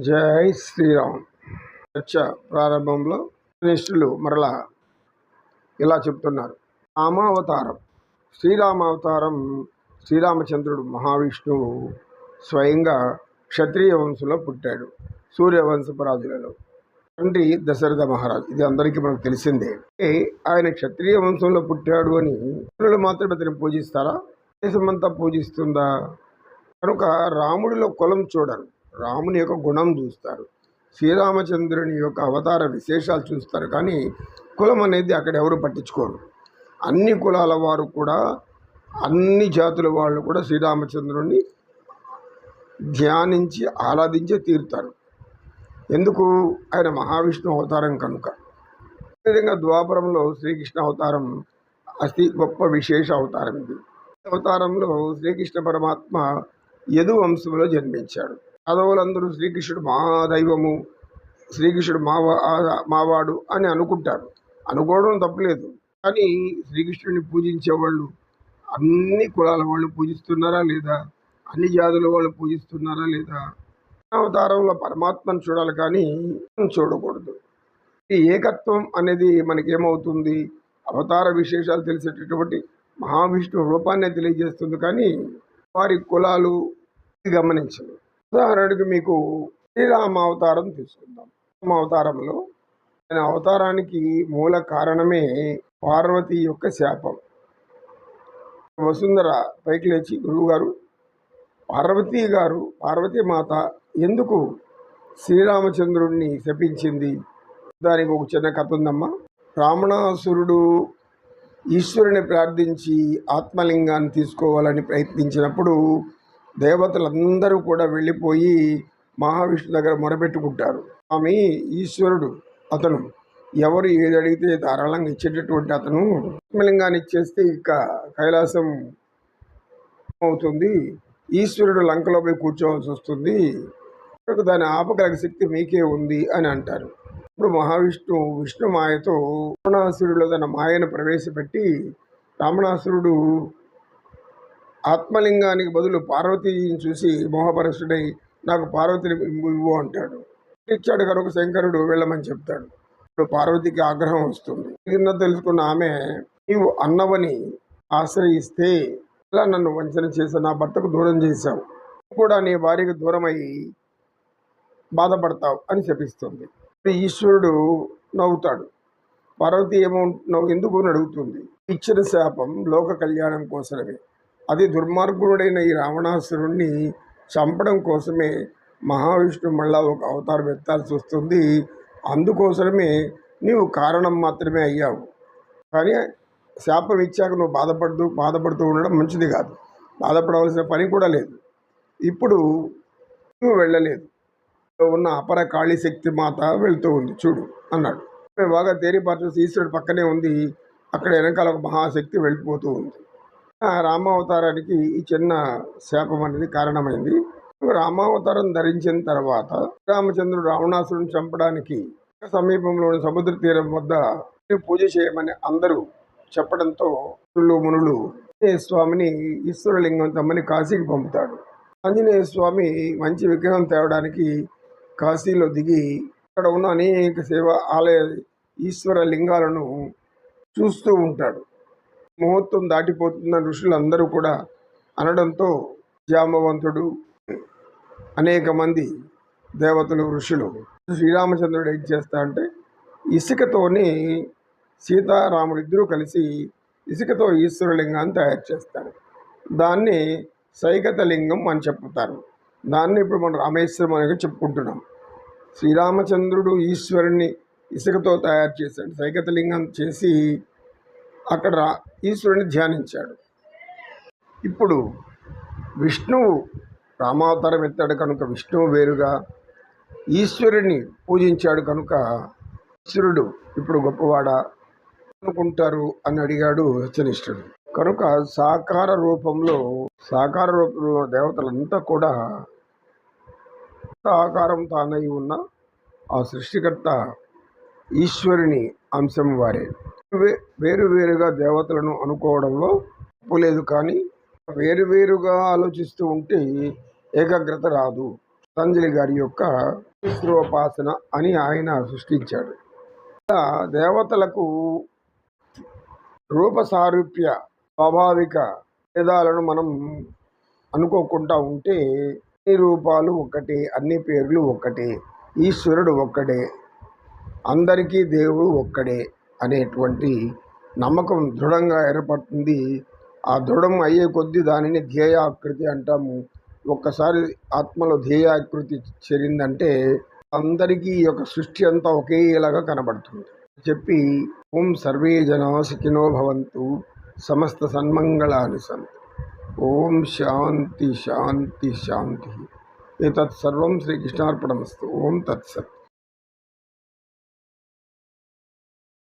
జై శ్రీరామ్. చర్చ ప్రారంభంలో నిష్ఠులు మరలా ఇలా చెప్తున్నారు. రామావతారం. శ్రీరామావతారం శ్రీరామచంద్రుడు మహావిష్ణువు స్వయంగా క్షత్రియ వంశంలో పుట్టాడు. సూర్యవంశపరాజులలో. తండ్రి దశరథ మహారాజు. ఇది అందరికీ మనకు తెలిసిందే. ఏ, ఆయన క్షత్రియ వంశంలో పుట్టాడు అని ఇతరులు మాత్రమే అతను పూజిస్తారా? దేశమంతా పూజిస్తుందా? కనుక రాముడిలో కులం చూడరు రాముని యొక్క గుణం చూస్తారు. శ్రీరామచంద్రుని యొక్క అవతార విశేషాలు చూస్తారు. కానీ కులం అనేది అక్కడ ఎవరు పట్టించుకోరు. అన్ని కులాల వారు కూడా అన్ని జాతుల వాళ్ళు కూడా శ్రీరామచంద్రుని ధ్యానించి ఆరాధించే తీరుతారు. ఎందుకు? ఆయన మహావిష్ణు అవతారం కనుక. అదేవిధంగా ద్వాపరంలో శ్రీకృష్ణ అవతారం అతి గొప్ప విశేష అవతారం ఇది. అవతారంలో శ్రీకృష్ణ పరమాత్మ యదు వంశంలో జన్మించాడు. కదవులందరూ శ్రీకృష్ణుడు మహాదైవము శ్రీకృష్ణుడు మావా మావాడు అని అనుకుంటారు. అనుకోవడం తప్పలేదు. కానీ శ్రీకృష్ణుడిని పూజించే వాళ్ళు అన్ని కులాల వాళ్ళు పూజిస్తున్నారా లేదా? అన్ని జాతుల వాళ్ళు పూజిస్తున్నారా లేదా? అవతారంలో పరమాత్మను చూడాలి కానీ చూడకూడదు. ఈ ఏకత్వం అనేది మనకేమవుతుంది? అవతార విశేషాలు తెలిసేటటువంటి మహావిష్ణు రూపాన్ని తెలియజేస్తుంది కానీ వారి కులాలు గమనించలేదు. ఉదాహరణకి మీకు శ్రీరామ అవతారం తీసుకుందాం. రామ అవతారంలో ఆయన అవతారానికి మూల కారణమే పార్వతి యొక్క శాపం. వసుంధర పైకి లేచి గురువుగారు పార్వతీ గారు పార్వతీ మాత ఎందుకు శ్రీరామచంద్రుడిని శపించింది? దానికి ఒక చిన్న కథ ఉందమ్మా. రావణాసురుడు ఈశ్వరుని ప్రార్థించి ఆత్మలింగాన్ని తీసుకోవాలని ప్రయత్నించినప్పుడు దేవతలందరూ కూడా వెళ్ళిపోయి మహావిష్ణు దగ్గర మొరబెట్టుకుంటారు ఆమె ఈశ్వరుడు అతను. ఎవరు ఏది అడిగితే ధారాళంగా ఇచ్చేటటువంటి అతను లింగాన్ని ఇచ్చేస్తే ఇక కైలాసం అవుతుంది. ఈశ్వరుడు లంకలో పోయి కూర్చోవాల్సి వస్తుంది. దాని ఆపగల శక్తి మీకే ఉంది అని అంటారు. ఇప్పుడు మహావిష్ణు విష్ణు మాయతో రావణాసురుడు తన మాయను ప్రవేశపెట్టి రావణాసురుడు ఆత్మలింగానికి బదులు పార్వతీని చూసి మోహపరచుడై నాకు పార్వతిని ఇవ్వు అంటాడు. ఇచ్చాడు కనుక శంకరుడు వెళ్ళమని చెప్తాడు. ఇప్పుడు పార్వతికి ఆగ్రహం వస్తుంది. కింద తెలుసుకున్న ఆమె నీవు అన్నవని ఆశ్రయిస్తే ఇలా నన్ను వంచన చేసి నా భర్తకు దూరం చేశావు. కూడా నీ భార్యకు దూరమై బాధపడతావు అని శపిస్తుంది. ఈశ్వరుడు నవ్వుతాడు. పార్వతి ఏమో నువ్వు ఎందుకు? అని అడుగుతుంది. ఇచ్చిన శాపం లోక కళ్యాణం కోసమే. అది దుర్మార్గుడైన ఈ రావణాసురుణ్ణి చంపడం కోసమే మహావిష్ణువు మళ్ళా ఒక అవతారం ఎత్తాల్సి వస్తుంది అందుకోసమే నీవు కారణం మాత్రమే అయ్యావు. కానీ శాపం ఇచ్చాక నువ్వు బాధపడుతూ బాధపడుతూ ఉండడం మంచిది కాదు. బాధపడవలసిన పని కూడా లేదు. ఇప్పుడు నువ్వు వెళ్ళలేదు. ఉన్న అపర కాళీ శక్తి మాత వెళ్తూ ఉంది. చూడు అన్నాడు. బాగా తేలిపాటు ఈశ్వరుడు పక్కనే ఉంది. అక్కడ వెనకాల ఒక మహాశక్తి వెళ్ళిపోతూ ఉంది. రామావతారానికి ఈ చిన్న శాపం అనేది కారణమైంది. రామావతారం ధరించిన తర్వాత రామచంద్రుడు రావణాసురుని చంపడానికి సమీపంలోని సముద్ర తీరం వద్ద పూజ చేయమని అందరూ చెప్పడంతో ఋషులు మునులు ఆంజనేయ స్వామిని ఈశ్వరలింగం తమ్మని కాశీకి పంపుతాడు. ఆంజనేయ స్వామి మంచి విగ్రహం తేవడానికి కాశీలో దిగి అక్కడ ఉన్న అనేక సేవ ఆలయ ఈశ్వర లింగాలను చూస్తూ ఉంటాడు. ముహూర్తం దాటిపోతున్న ఋషులందరూ కూడా అనడంతో జాంబవంతుడు అనేక మంది దేవతలు ఋషులు శ్రీరామచంద్రుడు ఏం చేస్తా అంటే ఇసుకతోని సీతారాముడు ఇద్దరూ కలిసి ఇసుకతో ఈశ్వరలింగాన్ని తయారు చేస్తారు. దాన్ని సైకత లింగం అని చెప్తారు దాన్ని ఇప్పుడు మనం రామేశ్వరం అనేది చెప్పుకుంటున్నాం. శ్రీరామచంద్రుడు ఈశ్వరుణ్ణి ఇసుకతో తయారు చేశాడు. సైకత లింగం చేసి అక్కడ రా ఈశ్వరుని ధ్యానించాడు. ఇప్పుడు విష్ణువు రామావతారం ఎత్తాడు కనుక విష్ణువు వేరుగా ఈశ్వరుని పూజించాడు కనుక ఈశ్వరుడు ఇప్పుడు గొప్పవాడా అనుకుంటారు అని అడిగాడు సత్యనిష్ఠుడు కనుక సాకార రూపంలో సాకార రూపంలో దేవతలంతా కూడా ఆకారం తానై ఉన్న ఆ సృష్టికర్త ఈశ్వరుని అంశం వారే. వే వేరు వేరుగా దేవతలను అనుకోవడంలో తప్పు లేదు కానీ వేరువేరుగా ఆలోచిస్తూ ఉంటే ఏకాగ్రత రాదు. పతంజలి గారి యొక్క ఈశ్వరోపాసన అని ఆయన సృష్టించాడు. దేవతలకు రూప సారూప్య స్వాభావిక భేదాలను మనం అనుకోకుండా ఉంటే అన్ని రూపాలు ఒక్కటే అన్ని పేర్లు ఒక్కటే ఈశ్వరుడు ఒక్కడే అందరికీ దేవుడు ఒక్కడే అనేటువంటి నమ్మకం దృఢంగా ఏర్పడుతుంది. ఆ దృఢం అయ్యే కొద్దీ దానిని ధ్యేయాకృతి అంటాము. ఒక్కసారి ఆత్మలో ధ్యేయాకృతి చేరిందంటే అందరికీ ఈ యొక్క సృష్టి అంతా ఒకేలాగా కనబడుతుంది. చెప్పి ఓం సర్వే జనా సుఖినో భవంతు సమస్త సన్మంగళాని సంతు. ఓం శాంతి శాంతి శాంతి. ఏతత్ సర్వం శ్రీకృష్ణార్పణమస్తు. ఓం తత్సత్.